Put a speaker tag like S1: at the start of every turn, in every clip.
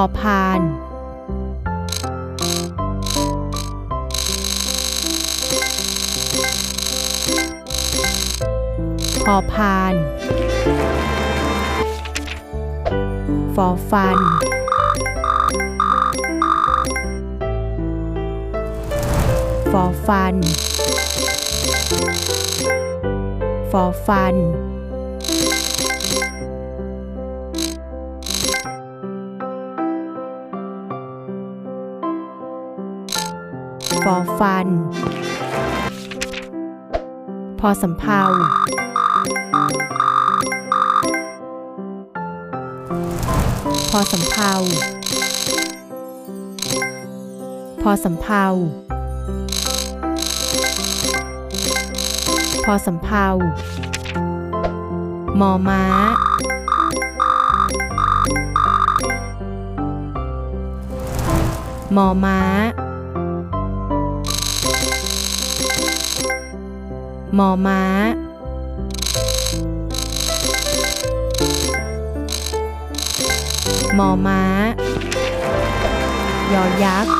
S1: อพาน พอพาน ฟอฟัน ฟอฟัน ฟอฟันฟอฟัน พอสำเพาพอสำเพาพอสำเพาพอสำเพามอม้า มอม้า มอม้า มอม้า ยอยักษ์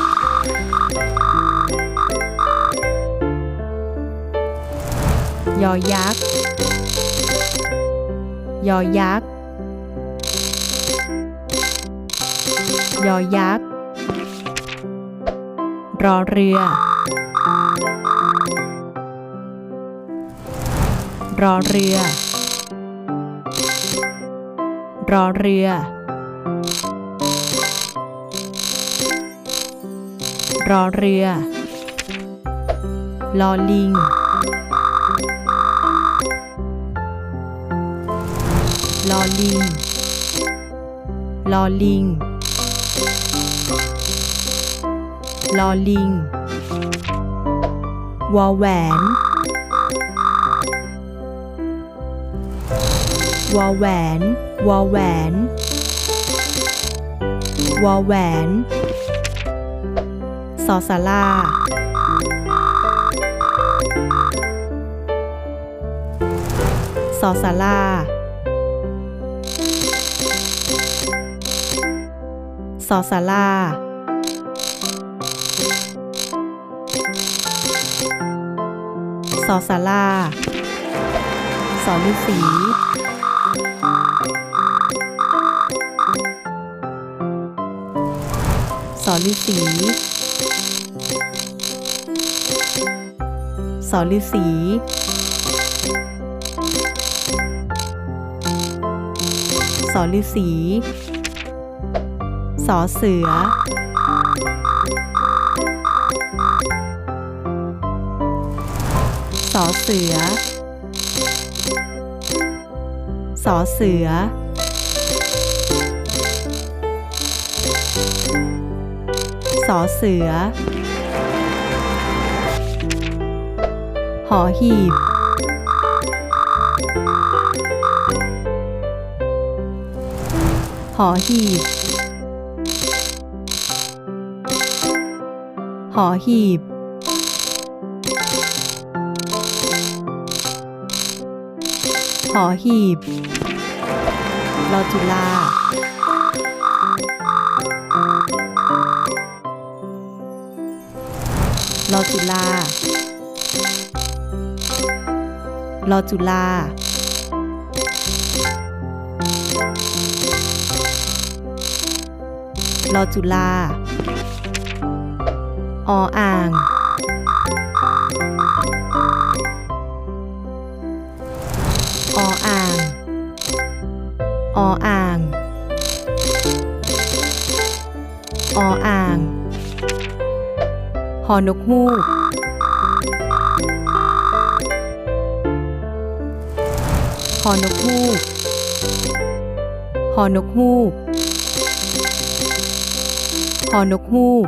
S1: ยอยักษ์ ยอยักษ์ ยอยักษ์ รอเรือ รอเรือ รอเรือ รอเรือ ลอลิง ลอลิง ลอลิง ลอลิง วอแหวน วอแหวน วอแหวน วอแหวน สอสาราสอสาราสอสาราสอสาราสอฤาษี สอฤาษีสอฤาษีสอฤาษีสอเสือสอเสือสอเสือ สอเสือ หอหีบ หอหีบ หอหีบ หอหีบลอจุลา ลอจุลาลอจุลาลอจุลาออ่างออ่างออ่าง หอนกฮูก หอนกฮูก หอนกฮูก หอนกฮูก